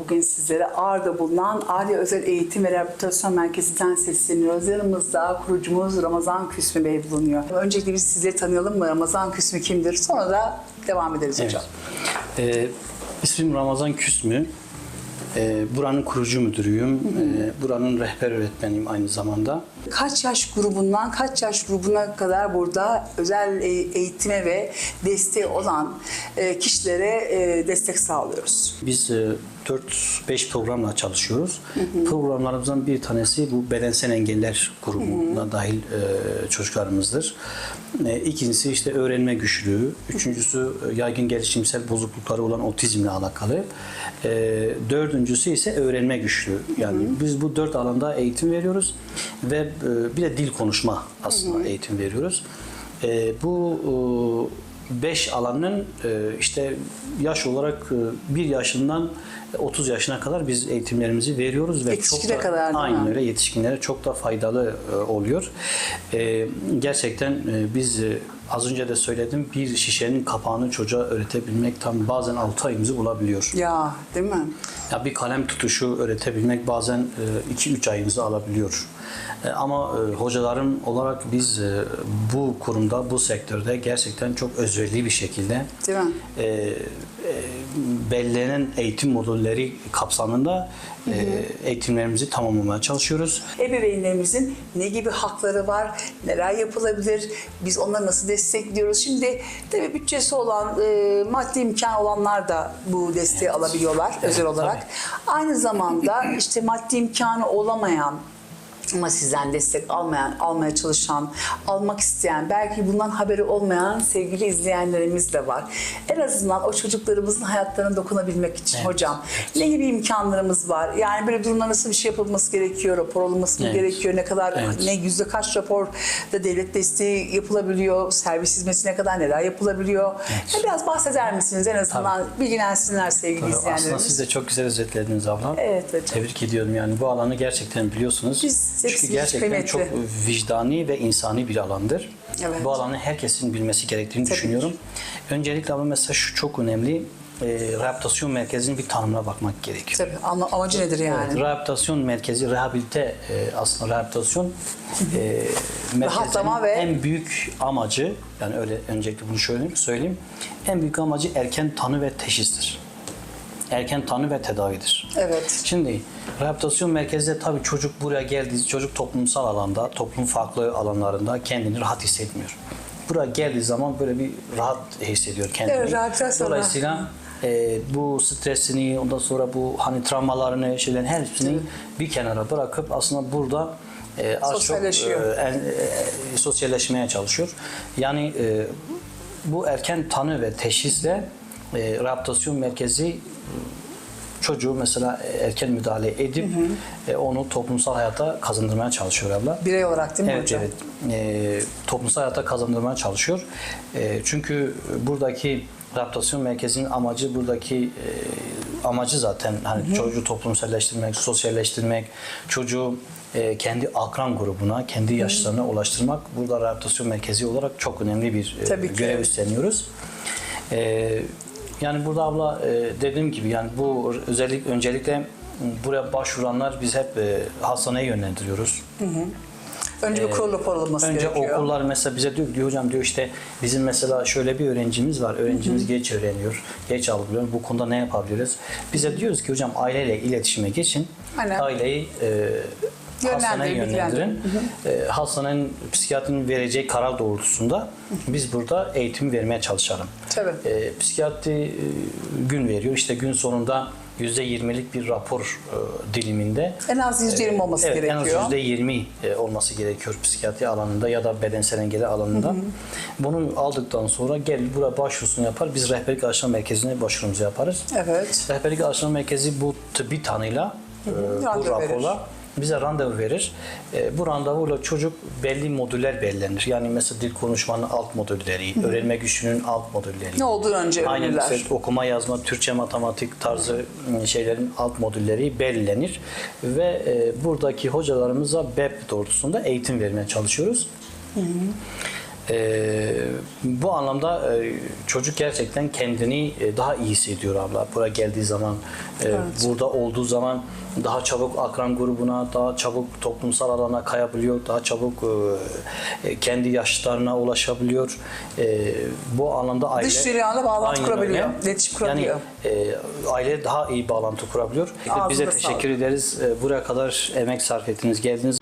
Bugün sizlere Ağrı'da bulunan Ağrı Özel Eğitim ve Rehabilitasyon Merkezi'nden sesleniyoruz. Yanımızda kurucumuz Ramazan Küsmü Bey bulunuyor. Öncelikle biz sizleri tanıyalım mı? Ramazan Küsmü kimdir? Sonra da devam ederiz hocam. Ee, ismim Ramazan Küsmü. Ee, buranın kurucu müdürüyüm. Ee, buranın rehber öğretmeniyim aynı zamanda. Kaç yaş grubundan kaç yaş grubuna kadar burada özel e- eğitime ve desteği olan e, kişilere e, destek sağlıyoruz? Biz e, 4-5 programla çalışıyoruz. Programlarımızdan bir tanesi bu bedensel engeller grubuna dahil e, çocuklarımızdır. E, ikincisi işte öğrenme güçlüğü. Üçüncüsü e, yaygın gelişimsel bozuklukları olan otizmle alakalı. E, dördüncüsü ise öğrenme güçlüğü. Yani biz bu dört alanda eğitim veriyoruz ve e, bir de dil konuşma aslında eğitim veriyoruz. E, bu e, beş alanın e, işte yaş olarak e, bir yaşından 30 yaşına kadar biz eğitimlerimizi veriyoruz ve Yetişkine çok da, kadar aynen öyle yetişkinlere çok da faydalı e, oluyor. E, gerçekten e, biz e, az önce de söyledim bir şişenin kapağını çocuğa öğretebilmek tam bazen 6 ayımızı bulabiliyor. Ya değil mi? Ya bir kalem tutuşu öğretebilmek bazen 2-3 ayımızı alabiliyor. E, Ama e, hocalarım olarak biz e, bu kurumda, bu sektörde gerçekten çok özverili bir şekilde Değil mi? e, belirlenen eğitim modülleri kapsamında e, eğitimlerimizi tamamlamaya çalışıyoruz. Ebeveynlerimizin ne gibi hakları var, neler yapılabilir, biz onları nasıl destekliyoruz? Şimdi tabii bütçesi olan, e, maddi imkan olanlar da bu desteği alabiliyorlar özel olarak. Aynı zamanda işte maddi imkanı olamayan, ama sizden destek almayan, almaya çalışan, almak isteyen, belki bundan haberi olmayan sevgili izleyenlerimiz de var. En azından o çocuklarımızın hayatlarına dokunabilmek için Evet. hocam ne gibi imkanlarımız var? Yani böyle durumda nasıl bir şey yapılması gerekiyor, rapor alınması Evet. gerekiyor, ne kadar, Evet. ne yüzde kaç rapor da devlet desteği yapılabiliyor, servis hizmetine kadar neler yapılabiliyor? Ya Biraz bahseder misiniz en azından bilgilensinler sevgili Tabii, Aslında izleyenlerimiz? siz de çok güzel özetlediniz abla. Evet hocam. Tebrik ediyorum yani bu alanı gerçekten biliyorsunuz. Biz Çünkü gerçekten kıymetli. çok vicdani ve insani bir alandır. Evet. Bu alanı herkesin bilmesi gerektiğini Tabii düşünüyorum. Öncelikle ama mesela şu çok önemli. E, rehabilitasyon merkezinin bir tanımına bakmak gerekiyor. Tabii ama- amacı nedir yani? Evet, rehabilitasyon merkezi, rehabilite e, aslında rehabilitasyon e, merkezinin ve- en büyük amacı, yani öyle öncelikle bunu söyleyeyim, söyleyeyim. En büyük amacı erken tanı ve teşhistir. Erken tanı ve tedavidir. Evet. Şimdi rehabilitasyon merkezinde tabii çocuk buraya geldiği çocuk toplumsal alanda, toplum farklı alanlarında kendini rahat hissetmiyor. Buraya geldiği zaman böyle bir rahat hissediyor kendini. Evet, rehabilitasyon. Dolayısıyla e, bu stresini, ondan sonra bu hani travmalarını, şeylerin hepsini bir kenara bırakıp aslında burada e, az çok e, e, sosyalleşmeye çalışıyor. Yani e, bu erken tanı ve teşhisle e, rehabilitasyon merkezi çocuğu mesela erken müdahale edip e, onu toplumsal hayata kazandırmaya çalışıyor abla. Birey olarak değil mi Evet, hocam? evet. E, toplumsal hayata kazandırmaya çalışıyor. E, çünkü buradaki rehabilitasyon merkezinin amacı buradaki e, amacı zaten hani çocuğu toplumselleştirmek, sosyalleştirmek, çocuğu e, kendi akran grubuna, kendi yaşlarına ulaştırmak burada rehabilitasyon merkezi olarak çok önemli bir e, görev üstleniyoruz. E, yani burada abla e, dediğim gibi yani bu özellik öncelikle buraya başvuranlar biz hep e, hastaneye yönlendiriyoruz. Önce bir kurul rapor alınması Ee, Önce gerekiyor. okullar mesela bize diyor, diyor hocam diyor işte bizim mesela şöyle bir öğrencimiz var. Öğrencimiz geç öğreniyor, geç algılıyor. Bu konuda ne yapabiliriz? Bize diyoruz ki hocam aileyle iletişime geçin. Aynen. Aileyi e, hastaneye Yönlendirin. E, hastanenin psikiyatrinin vereceği karar doğrultusunda biz burada eğitim vermeye çalışalım. Tabii. E, psikiyatri e, gün veriyor. İşte gün sonunda %20'lik bir rapor e, diliminde En az %20 olması evet, gerekiyor. En az %20 e, olması gerekiyor psikiyatri alanında ya da bedensel engelli alanında. Bunu aldıktan sonra gel buraya başvurusunu yapar. Biz rehberlik araştırma merkezine başvurumuzu yaparız. Evet. Rehberlik araştırma merkezi bu tıbbi tanıyla, e, bu Randevu verir. Bize randevu verir. E, bu randevuyla çocuk belli modüller belirlenir. Yani mesela dil konuşmanın alt modülleri, öğrenme güçlüğünün alt modülleri. Ne olduğunu önce Aynen öğrenirler. işte okuma yazma, Türkçe, matematik tarzı ıı, şeylerin alt modülleri belirlenir ve e, buradaki hocalarımıza BEP doğrultusunda eğitim vermeye çalışıyoruz. Ee, bu anlamda e, çocuk gerçekten kendini e, daha iyi hissediyor abla. Buraya geldiği zaman, e, burada olduğu zaman daha çabuk akran grubuna, daha çabuk toplumsal alana kayabiliyor, daha çabuk e, kendi yaşlarına ulaşabiliyor. E, bu anlamda aile Dış dünyayla bağlantı kurabiliyor, öyle. iletişim kurabiliyor. Yani e, aile daha iyi bağlantı kurabiliyor. Ağzına Bize sağlık. teşekkür ederiz. E, buraya kadar emek sarf ettiniz, geldiniz.